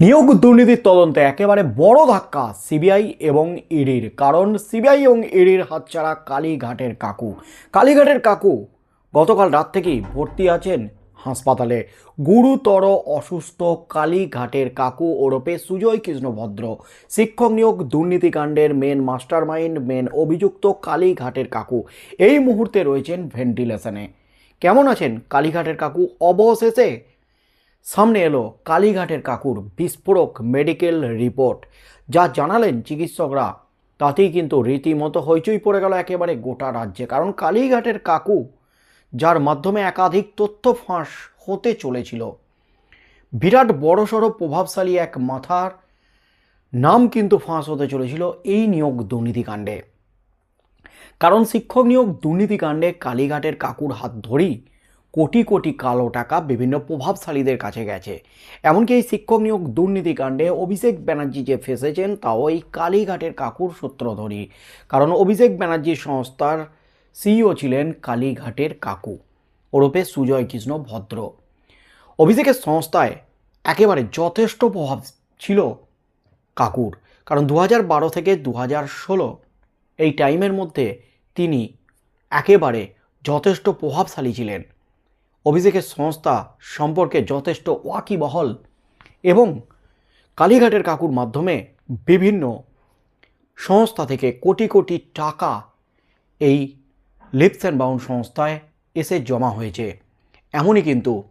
নিয়োগ দুর্নীতির তদন্তে একেবারে বড় ধাক্কা সিবিআই এবং ইডির। কারণ সিবিআই এবং ইডির হাতছাড়া কালীঘাটের কাকু। কালীঘাটের কাকু গতকাল রাত থেকেই ভর্তি আছেন হাসপাতালে। গুরুতর অসুস্থ কালীঘাটের কাকু ওরপে সুজয় কৃষ্ণ ভদ্র শিক্ষক নিয়োগ দুর্নীতিকাণ্ডের মেন মাস্টার মাইন্ড মেন অভিযুক্ত কালীঘাটের কাকু। এই মুহূর্তে রয়েছেন ভেন্টিলেশনে কেমন আছেন কালীঘাটের কাকু? অবশেষে সামনে এলো কালীঘাটের কাকুর বিস্ফোরক মেডিকেল রিপোর্ট। যা জানালেন চিকিৎসকরা। তাতেই কিন্তু রীতিমতো হইচই পড়ে গেল একেবারে গোটা রাজ্যে। কারণ কালীঘাটের কাকু, যার মাধ্যমে একাধিক তথ্য ফাঁস হতে চলেছিল। বিরাট বড়সড় প্রভাবশালী এক মাথার নাম কিন্তু ফাঁস হতে চলেছিল এই নিয়োগ দুর্নীতিকাণ্ডে। কারণ শিক্ষক নিয়োগ দুর্নীতিকাণ্ডে কালীঘাটের কাকুর হাত ধরেই কোটি কোটি কালো টাকা বিভিন্ন প্রভাবশালীদের কাছে গেছে। এমনকি এই শিক্ষক নিয়োগ দুর্নীতিকাণ্ডে অভিষেক ব্যানার্জি যে ফেসেছেন, তাও এই কালীঘাটের কাকুর সূত্র ধরি কারণ অভিষেক ব্যানার্জির সংস্থার সিইও ছিলেন কালীঘাটের কাকু। ওরফে সুজয় কৃষ্ণ ভদ্র। অভিষেকের সংস্থায় একেবারে যথেষ্ট প্রভাব ছিল কাকুর। কারণ দু বারো থেকে দু ষোলো এই টাইমের মধ্যে তিনি একেবারে যথেষ্ট প্রভাবশালী ছিলেন। অভিষেকের সংস্থা সম্পর্কে যথেষ্ট ওয়াকিবহল এবং কালীঘাটের কাকুর মাধ্যমে বিভিন্ন সংস্থা থেকে কোটি কোটি টাকা এই লিপস অ্যান্ড বাউন্ড সংস্থায় এসে জমা হয়েছে। এমনই কিন্তু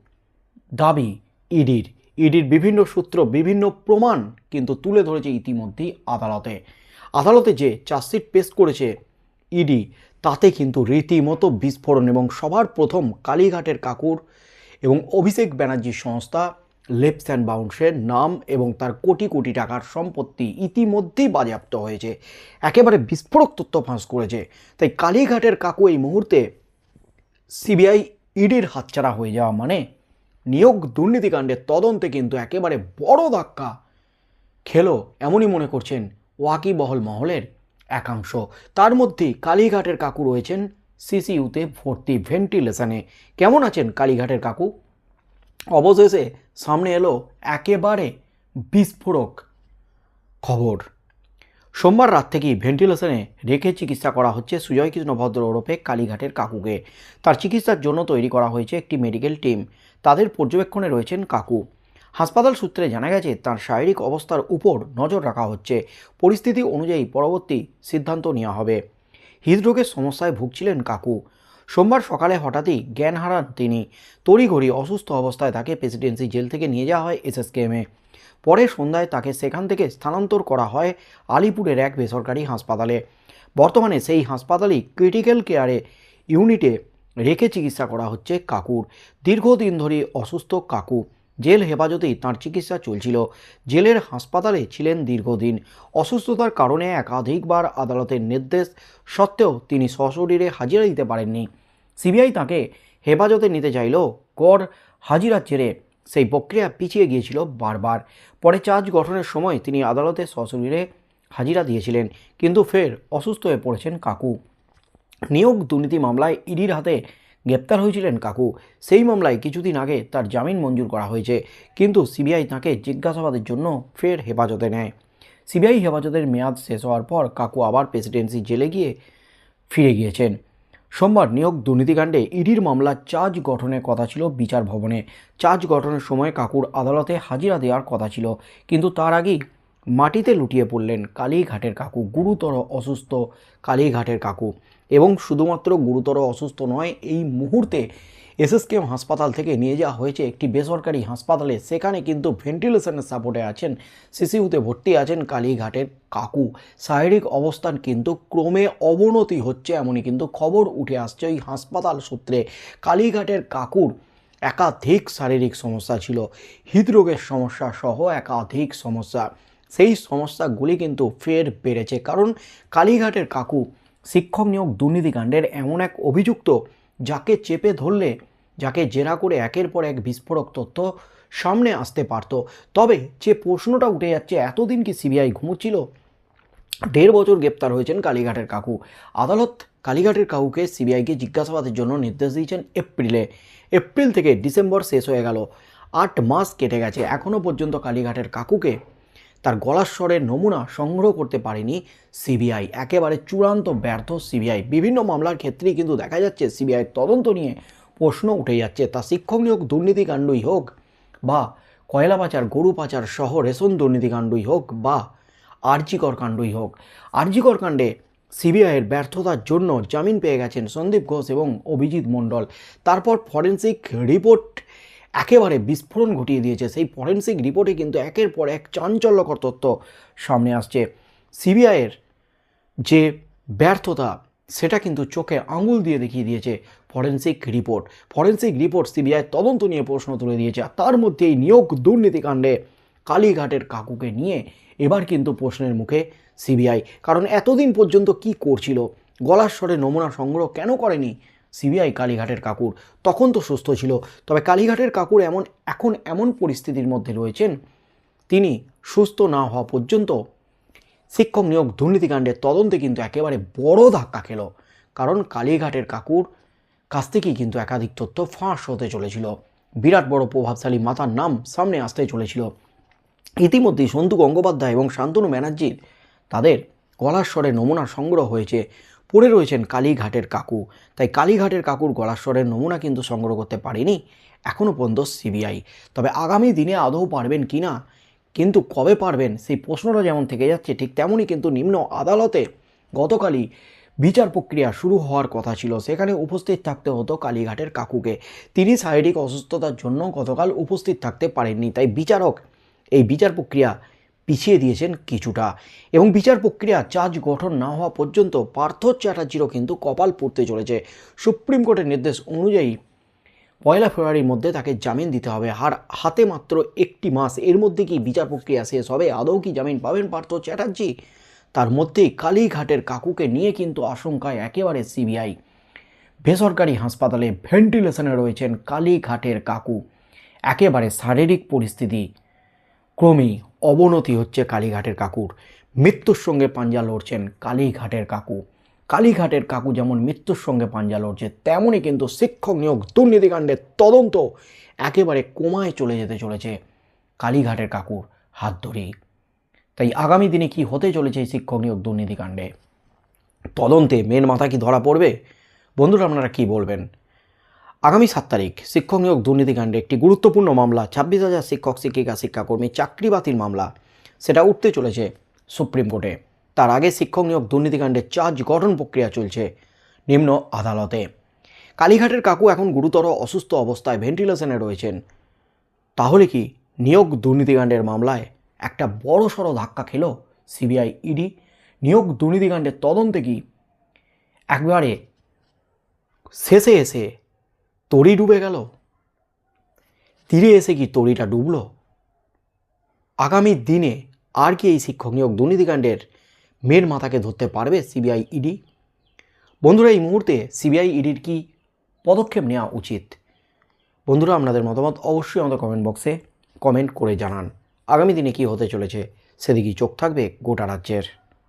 দাবি ইডির। ইডির বিভিন্ন সূত্র, বিভিন্ন প্রমাণ কিন্তু তুলে ধরেছে ইতিমধ্যেই আদালতে। আদালতে যে চার্জশিট পেশ করেছে ইডি তাতে কিন্তু রীতিমতো বিস্ফোরণ এবং সবার প্রথম কালীঘাটের কাকুর এবং অভিষেক ব্যানার্জির সংস্থা লেপস অ্যান্ড বাউন্সের নাম এবং তার কোটি কোটি টাকার সম্পত্তি ইতিমধ্যেই বাজেয়াপ্ত হয়েছে। একেবারে বিস্ফোরক তথ্য ফাঁস করেছে। তাই কালীঘাটের কাকু এই মুহূর্তে সিবিআই ইডির হাতছাড়া হয়ে যাওয়া মানে নিয়োগ দুর্নীতিকাণ্ডের তদন্তে কিন্তু একেবারে বড় ধাক্কা। খেলো, এমনই মনে করছেন ওয়াকিবহল মহলের একাংশ। তার মধ্যে কালীঘাটের কাকু রয়েছেন। সিসিইউতে ভর্তি ভেন্টিলেশনে। কেমন আছেন কালীঘাটের কাকু? অবশেষে সামনে এলো একেবারে বিস্ফোরক খবর। সোমবার রাত থেকেই ভেন্টিলেশনে রেখে চিকিৎসা করা হচ্ছে সুজয় কৃষ্ণ ভদ্র ওরফে কালীঘাটের কাকুকে। তার চিকিৎসার জন্য তৈরি করা হয়েছে একটি মেডিকেল টিম। তাদের পর্যবেক্ষণে রয়েছেন কাকু। হাসপাতাল সূত্রে জানা গেছে, তার শারীরিক অবস্থার উপর নজর রাখা হচ্ছে। পরিস্থিতি অনুযায়ী পরবর্তী সিদ্ধান্ত নেওয়া হবে। হৃদরোগের সমস্যায় ভুগছিলেন কাকু। সোমবার সকালে হঠাৎই জ্ঞান হারান তিনি। তড়িঘড়ি অসুস্থ অবস্থায় তাকে প্রেসিডেন্সি জেল থেকে নিয়ে যাওয়া হয় এসএসকেএমে পরে সন্ধ্যায় তাকে সেখান থেকে স্থানান্তর করা হয় আলিপুরের এক বেসরকারি হাসপাতালে। বর্তমানে সেই হাসপাতালেই ক্রিটিক্যাল কেয়ারে ইউনিটে রেখে চিকিৎসা করা হচ্ছে কাকুর। দীর্ঘদিন ধরে অসুস্থ কাকু। জেল হেফাজতেই তাঁর চিকিৎসা চলছিল। জেলের হাসপাতালে ছিলেন দীর্ঘদিন। অসুস্থতার কারণে একাধিকবার আদালতের নির্দেশ সত্ত্বেও তিনি সশরীরে হাজিরা দিতে পারেননি। সিবিআই তাকে হেফাজতে নিতে চাইলেও কর হাজিরার জেরে। সেই প্রক্রিয়া পিছিয়ে গিয়েছিল বারবার। পরে চার্জ গঠনের সময় তিনি আদালতে সশরীরে হাজিরা দিয়েছিলেন, কিন্তু ফের অসুস্থ হয়ে পড়েছেন কাকু। নিয়োগ দুর্নীতি মামলায় ইডির হাতে গ্রেপ্তার হয়েছিলেন কাকু। সেই মামলায় কিছুদিন আগে তার জামিন মঞ্জুর করা হয়েছে, কিন্তু সিবিআই তাকে জিজ্ঞাসাবাদের জন্য ফের হেফাজতে নেয়। সিবিআই হেফাজতের মেয়াদ শেষ হওয়ার পর কাকু আবার প্রেসিডেন্সি জেলে গিয়ে ফিরে গিয়েছেন। সোমবার নিয়োগ দুর্নীতিকাণ্ডে ইডির মামলা চার্জ গঠনের কথা ছিল বিচার ভবনে। চার্জ গঠনের সময় কাকুর আদালতে হাজিরা দেওয়ার কথা ছিল, কিন্তু তার আগেই মাটিতে লুটিয়ে পড়লেন কালীঘাটের কাকু, গুরুতর অসুস্থ কালীঘাটের কাকু। এবং শুধুমাত্র গুরুতর অসুস্থ নয়, এই মুহূর্তে এসএসকেএম হাসপাতাল থেকে নিয়ে যাওয়া হয়েছে একটি বেসরকারি হাসপাতালে। সেখানে কিন্তু ভেন্টিলেশনের সাপোর্টে আছেন, সিসিউতে ভর্তি আছেন কালীঘাটের কাকু। শারীরিক অবস্থান কিন্তু ক্রমে অবনতি হচ্ছে এমনই কিন্তু খবর উঠে আসছে ওই হাসপাতাল সূত্রে। কালীঘাটের কাকুর একাধিক শারীরিক সমস্যা ছিল, হৃদরোগের সমস্যা সহ একাধিক সমস্যা। সেই সমস্যাগুলি কিন্তু ফের বেড়েছে, কারণ কালীঘাটের কাকু শিক্ষক নিয়োগ দুর্নীতিকাণ্ডের এমন এক অভিযুক্ত যাকে চেপে ধরলে, যাকে জেরা করে একের পর এক বিস্ফোরক তথ্য সামনে আসতে পারত। তবে যে প্রশ্নটা উঠে যাচ্ছে, এতদিন কি সিবিআই ঘুমোচ্ছিল? দেড় বছর গ্রেপ্তার হয়েছেন কালীঘাটের কাকু। আদালত কালীঘাটের কাকুকে সিবিআইকে জিজ্ঞাসাবাদের জন্য নির্দেশ দিয়েছেন এপ্রিলে। এপ্রিল থেকে ডিসেম্বর শেষ হয়ে গেল। আট মাস কেটে গেছে। এখনও পর্যন্ত কালীঘাটের কাকুকে তার গলার স্বরের নমুনা সংগ্রহ করতে পারেনি সিবিআই। একেবারে চূড়ান্ত ব্যর্থ সিবিআই। বিভিন্ন মামলার ক্ষেত্রেই কিন্তু দেখা যাচ্ছে সিবিআই তদন্ত নিয়ে প্রশ্ন উঠে যাচ্ছে। তা শিক্ষক নিয়োগ দুর্নীতিকাণ্ডই হোক বা কয়লা পাচার, গরু পাচার সহ রেশন দুর্নীতিকাণ্ডই হোক বা আরজিকর কাণ্ডই হোক। আরজিকর কাণ্ডে সিবিআইয়ের ব্যর্থতার জন্য জামিন পেয়ে গেছেন সন্দীপ ঘোষ এবং অভিজিৎ মণ্ডল। তারপর ফরেন্সিক রিপোর্ট একেবারে বিস্ফোরণ ঘটিয়ে দিয়েছে। সেই ফরেন্সিক রিপোর্টে কিন্তু একের পর এক চাঞ্চল্যকর তথ্য সামনে আসছে। সিবিআইয়ের যে ব্যর্থতা, সেটা কিন্তু চোখে আঙুল দিয়ে দেখিয়ে দিয়েছে forensic report. Forensic report CBI তদন্ত নিয়ে প্রশ্ন তুলে দিয়েছে। আর তার মধ্যে এই নিয়োগ দুর্নীতিকাণ্ডে কালীঘাটের কাকুকে নিয়ে এবার কিন্তু প্রশ্নের মুখে সিবিআই। কারণ এতদিন পর্যন্ত কি করছিল? গলার স্বরে নমুনা সংগ্রহ কেন করেনি? সিবিআই কালীঘাটের কাকুর। তখন তো সুস্থ ছিল। তবে কালীঘাটের কাকুর এমন, এখন এমন পরিস্থিতির মধ্যে রয়েছেন, তিনি সুস্থ না হওয়া পর্যন্ত শিক্ষক নিয়োগ দুর্নীতিকাণ্ডের তদন্তে কিন্তু একেবারে বড় ধাক্কা খেল। কারণ কালীঘাটের কাকুর কাছ থেকেই কিন্তু একাধিক তথ্য ফাঁস হতে চলেছিল। বিরাট বড় প্রভাবশালী মাতার নাম সামনে আসতে চলেছিল। ইতিমধ্যেই সন্তু গঙ্গোপাধ্যায় এবং শান্তনু ব্যানার্জির তাদের গলার স্বরে নমুনা সংগ্রহ হয়েছে। পড়ে রয়েছেন কালীঘাটের কাকু। তাই কালীঘাটের কাকুর গলার স্বরের নমুনা কিন্তু সংগ্রহ করতে পারেনি এখনও পর্যন্ত সিবিআই। তবে আগামী দিনে আদৌ পারবেন কি না, কিন্তু কবে পারবেন সেই প্রশ্নটা যেমন থেকে যাচ্ছে, ঠিক তেমনই কিন্তু নিম্ন আদালতে গতকালই বিচার প্রক্রিয়া শুরু হওয়ার কথা ছিল। সেখানে উপস্থিত থাকতে হতো কালীঘাটের কাকুকে। তিনি শারীরিক অসুস্থতার জন্য গতকাল উপস্থিত থাকতে পারেননি, তাই বিচারক এই বিচার প্রক্রিয়া পিছিয়ে দিয়েছেন কিছুটা। এবং বিচার প্রক্রিয়া, চার্জ গঠন না হওয়া পর্যন্ত পার্থ চ্যাটার্জিরও কিন্তু কপাল পড়তে চলেছে। সুপ্রিম কোর্টের নির্দেশ অনুযায়ী পয়লা ফেব্রুয়ারির মধ্যে তাকে জামিন দিতে হবে। আর হাতে মাত্র একটি মাস, এর মধ্যে কি বিচার প্রক্রিয়া শেষ হবে? আদৌ কি জামিন পাবেন পার্থ চ্যাটার্জি? তার মধ্যেই কালীঘাটের কাকুকে নিয়ে কিন্তু আশঙ্কায় একেবারে সিবিআই। বেসরকারি হাসপাতালে ভেন্টিলেশনে রয়েছেন কালীঘাটের কাকু। একেবারে শারীরিক পরিস্থিতি ক্রমেই অবনতি হচ্ছে কালীঘাটের কাকুর। মৃত্যুর সঙ্গে পাঞ্জা লড়ছেন কালীঘাটের কাকু। কালীঘাটের কাকু যেমন মৃত্যুর সঙ্গে পাঞ্জা লড়ছে, তেমনই কিন্তু শিক্ষক নিয়োগ দুর্নীতিকাণ্ডের তদন্ত একেবারে কোমায় চলে যেতে চলেছে কালীঘাটের কাকুর হাত ধরেই। তাই আগামী দিনে কি হতে চলেছে এই শিক্ষক নিয়োগ দুর্নীতিকাণ্ডে? তদন্তে মেন মাথা কি ধরা পড়বে? বন্ধুরা, আপনারা কি বলবেন? আগামী সাত তারিখ শিক্ষক নিয়োগ দুর্নীতিকাণ্ডে একটি গুরুত্বপূর্ণ মামলা, ছাব্বিশ হাজার শিক্ষক, শিক্ষিকা, শিক্ষাকর্মী চাকরি বাতিল মামলা, সেটা উঠতে চলেছে সুপ্রিম কোর্টে। তার আগে শিক্ষক নিয়োগ দুর্নীতিকাণ্ডে চার্জ গঠন প্রক্রিয়া চলছে নিম্ন আদালতে। কালীঘাটের কাকু এখন গুরুতর অসুস্থ অবস্থায় ভেন্টিলেশনে রয়েছেন। তাহলে কি নিয়োগ দুর্নীতিকাণ্ডের মামলায় একটা বড় সড়ো ধাক্কা খেল সিবিআই ইডি? নিয়োগ দুর্নীতিকাণ্ডের তদন্তে কি একবারে শেষে এসে তরি ডুবে গেল। তীরে এসে কি তরিটা ডুবল? আগামী দিনে আর কি এই শিক্ষক নিয়োগ দুর্নীতিকাণ্ডের মেয়ের মাথাকে ধরতে পারবে সিবিআই ইডি? বন্ধুরা, এই মুহূর্তে সিবিআই ইডির কি পদক্ষেপ নেওয়া উচিত? বন্ধুরা, আপনাদের মতামত অবশ্যই আমাদের কমেন্ট বক্সে কমেন্ট করে জানান। আগামী দিনে কি হতে চলেছে সেদিকেই চোখ থাকবে গোটা রাজ্যের।